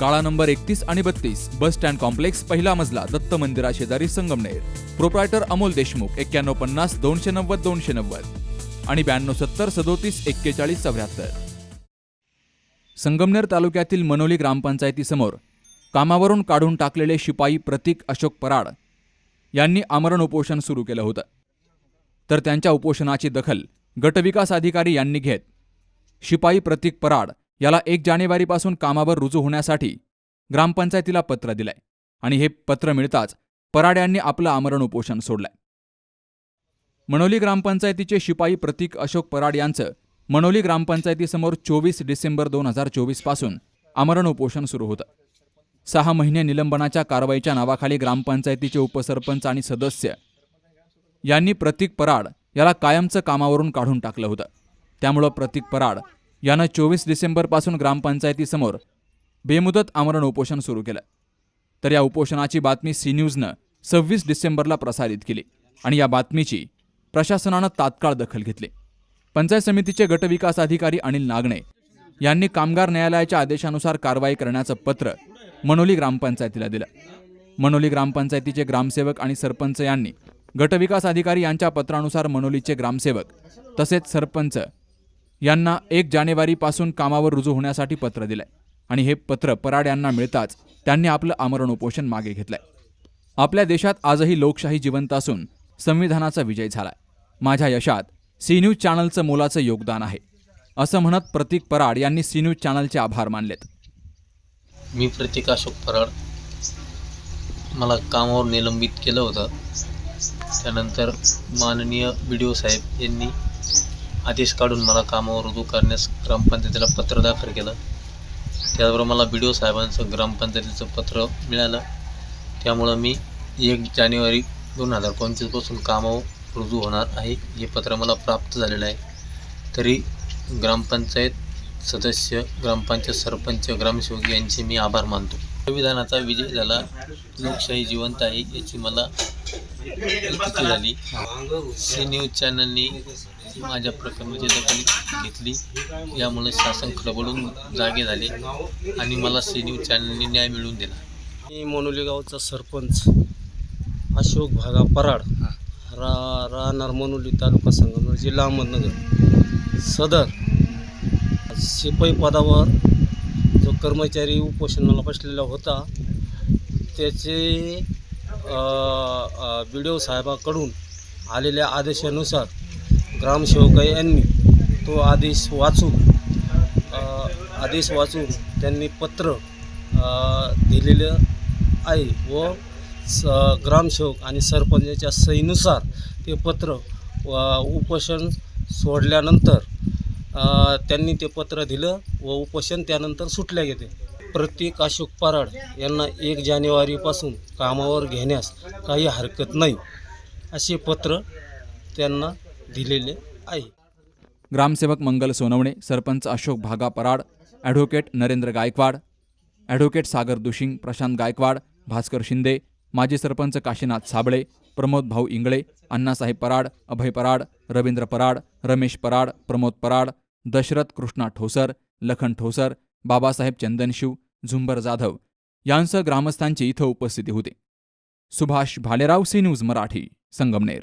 काळा नंबर एकतीस आणि बत्तीस बस स्टँड कॉम्प्लेक्स पहिला मजला दत्त मंदिरा शेजारी संगमनेर. प्रोप्रायटर अमोल देशमुख एक्क्याण्णव पन्नास दोनशे नव्वद दोनशे नव्वद. आणि ब्याण्णव सत्तर सदोतीस एक्केचाळीस चौऱ्याहत्तर. संगमनेर तालुक्यातील मनोली ग्रामपंचायतीसमोर कामावरून काढून टाकलेले शिपाई प्रतीक अशोक पराड यांनी आमरण उपोषण सुरू केलं होतं. तर त्यांच्या उपोषणाची दखल गटविकास अधिकारी यांनी घेत शिपाई प्रतीक पराड याला एक जानेवारीपासून कामावर रुजू होण्यासाठी ग्रामपंचायतीला पत्र दिलंय आणि हे पत्र मिळताच पराड यांनी आपलं आमरण उपोषण सोडलंय. मनोली ग्रामपंचायतीचे शिपाई प्रतीक अशोक पराड यांचं मनोली ग्रामपंचायतीसमोर चोवीस डिसेंबर दोन हजार चोवीसपासून आमरण उपोषण सुरू होतं. सहा महिने निलंबनाच्या कारवाईच्या नावाखाली ग्रामपंचायतीचे उपसरपंच आणि सदस्य यांनी प्रतीक पराड याला कायमचं कामावरून काढून टाकलं होतं. त्यामुळं प्रतीक पराड यानं चोवीस डिसेंबरपासून ग्रामपंचायतीसमोर बेमुदत आमरण उपोषण सुरू केलं. तर या उपोषणाची बातमी सी न्यूजनं सव्वीस डिसेंबरला प्रसारित केली आणि या बातमीची प्रशासनानं तात्काळ दखल घेतली. पंचायत समितीचे गटविकास अधिकारी अनिल नागणे यांनी कामगार न्यायालयाच्या आदेशानुसार कारवाई करण्याचं पत्र मनोली ग्रामपंचायतीला दिलं. मनोली ग्रामपंचायतीचे ग्रामसेवक आणि सरपंच यांनी गटविकास अधिकारी यांच्या पत्रानुसार मनोलीचे ग्रामसेवक तसेच सरपंच यांना एक जानेवारीपासून कामावर रुजू होण्यासाठी पत्र दिलंय. आणि हे पत्र पराड यांना मिळताच त्यांनी आपलं आमरण उपोषण मागे घेतलंय. आपल्या देशात आजही लोकशाही जिवंत असून संविधानाचा विजय झालाय. माझ्या यशात सी न्यूज चॅनलचं मोलाचं योगदान आहे. असं म्हणत प्रतीक पराड यांनी सी न्यूज चॅनलचे आभार मानलेत. मी प्रतीक अशोक पराड. मला कामावर निलंबित केलं होतं. त्यानंतर माननीय बी डी ओ साहेब यांनी आदेश काढून मला कामावर रुजू करण्यास ग्रामपंचायतीला पत्र दाखल केलं. त्याचबरोबर मला बी डी ओ साहेबांचं ग्रामपंचायतीचं पत्र मिळालं. त्यामुळं मी एक जानेवारी दोन हजार पंचवीसपासून कामावर रुजू होणार आहे. हे पत्र मला प्राप्त झालेलं आहे. तरी ग्रामपंचायत सदस्य ग्रामपंचायत सरपंच ग्रामसेवक यांचे मी आभार मानतो. संविधानाचा विजय झाला. लोकशाही जिवंत आहे याची मला झाली. सी न्यूज चॅनलनी माझ्या प्रकरणाची दखल घेतली. यामुळे शासन खडबडून जागे झाले आणि मला सी न्यूज चॅनलने न्याय मिळवून दिला. मी मोनोली गावचा सरपंच अशोक भागा पराड रा राहणार मोनोली तालुका संगमनेर जिल्हा अहमदनगर. सदर शिपाई पदावर जो कर्मचारी उपोषणाला बसलेला होता त्याचे बी डी ओ साहेबाकडून आलेल्या आदेशानुसार ग्रामसेवक यांनी तो आदेश वाचून आदेश वाचून त्यांनी पत्र दिलेलं आहे व स ग्रामसेवक आणि सरपंचाच्या सहीनुसार ते पत्र व उपोषण सोडल्यानंतर त्यांनी ते पत्र दिलं व उपोषण त्यानंतर सुटल्या गेले प्रत्येक अशोक पराड यांना एक जानेवारीपासून कामावर घेण्यास काही हरकत नाही असे पत्र त्यांना दिलेले आहे. ग्रामसेवक मंगल सोनवणे सरपंच अशोक भागा पराड ॲडव्होकेट नरेंद्र गायकवाड ॲडव्होकेट सागर दुशिंग प्रशांत गायकवाड भास्कर शिंदे माजी सरपंच काशीनाथ साबळे प्रमोद भाऊ इंगळे अण्णासाहेब पराड अभय पराड रवींद्र पराड रमेश पराड प्रमोद पराड दशरथ कृष्णा ठोसर लखन ठोसर बाबासाहेब चंदनशिव झुंबर जाधव यांसह ग्रामस्थांची इथं उपस्थिती होती. Subhash Bhalerao C news Marathi Sangamner.